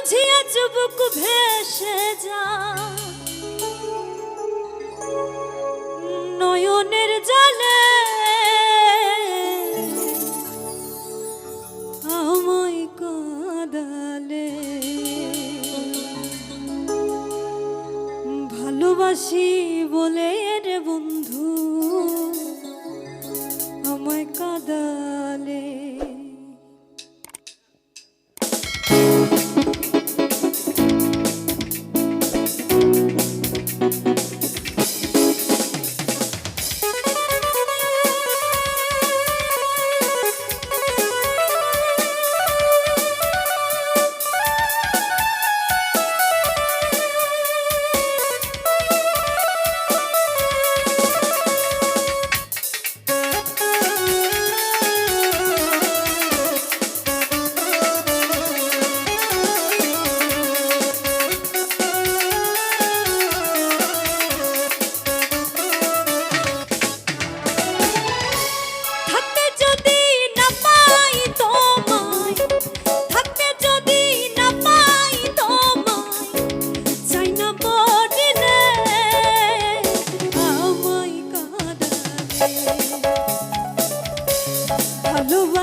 বুঝিয়া চুবুক ভেসে যা। নয়নের জলে আমায় কাঁদালে। ভালোবাসি বলে রে বন্ধু আমায় কাঁদালে।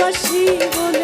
কাঁদালে ভালোবাসি বলে